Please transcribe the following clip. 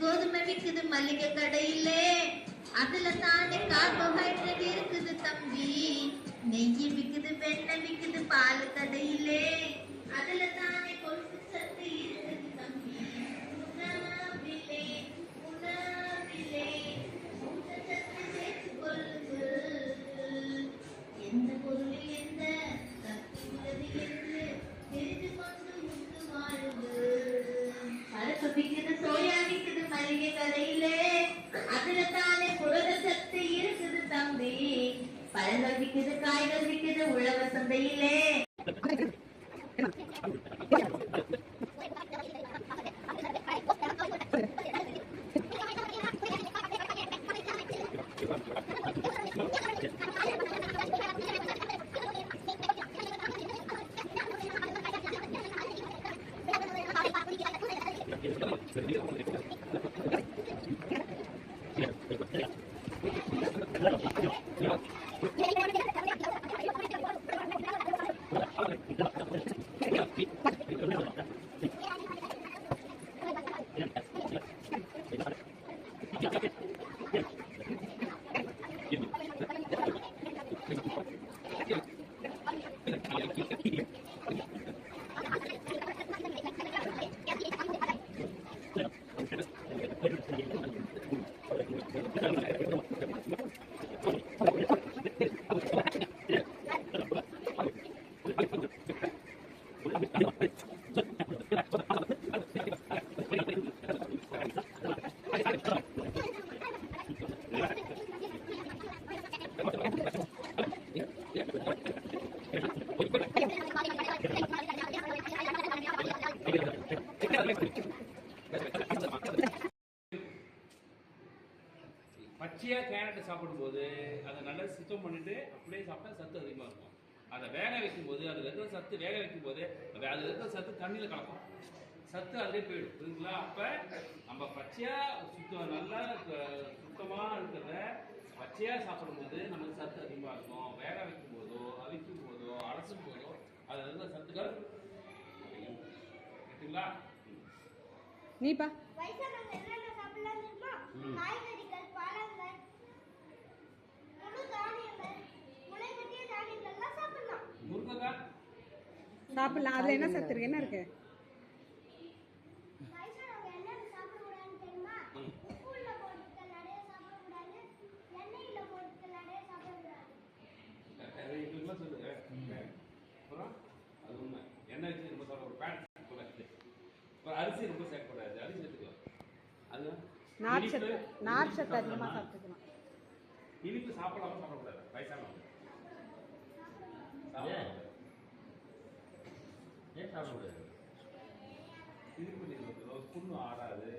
கோதுமை விக்குது மல்லிகை கடையிலே. அதுல தானே கார்போஹைட்ரேட் இருக்குது தம்பி. நெய் விக்குது வெண்ணெய் விக்குது பால் கடையிலே. அதுல விக்குது காய்கள் விக்குது உழவர் சந்தையிலே பச்சையாக கேரட் சாப்பிடும்போது அதை சுத்தம் பண்ணிட்டு அப்படியே சாப்பிட்டா சத்து அதிகமாக இருக்கும். அதை வேக வைக்கும்போது அதில் இருக்கிற சத்து வேக வைக்கும்போது அது அதில் இருக்கிற சத்து தண்ணியில் கலக்கும். சத்து அதிலே போயிடும். புரியுதுங்களா? அப்போ நம்ம பச்சையாக சுத்தம் நல்லா சுத்தமாக இருக்கிறத பச்சையாக சாப்பிடும்போது நமக்கு சத்து அதிகமாக இருக்கும். வேக வைக்கும் போதோ அவிக்கும் போதோ அலசும் போதோ அதில் இருக்கிற சத்துக்கள். கேட்டுங்களா? நீப்பா. காய்கறிகள் பழங்கள் வச்சு ரொம்ப சாப்பிட ஒரு பேண்ட் கூடாது அப்புறம் அரிசி ரொம்ப சேர்க்கக்கூடாது அரிசி சேர்த்துக்கலாம் அது நார் சத்து இனிப்பு- நார் இனிப்பு சத்து அதிகமாக சாப்பிடலாமா? இனிப்பு சாப்பிடாம சாப்பிடக்கூடாது. வயசானவங்க. சாப்பிட முடியாது. சாப்பிடக்கூடாது இனிப்பு நீர் புண்ணு ஆறாது.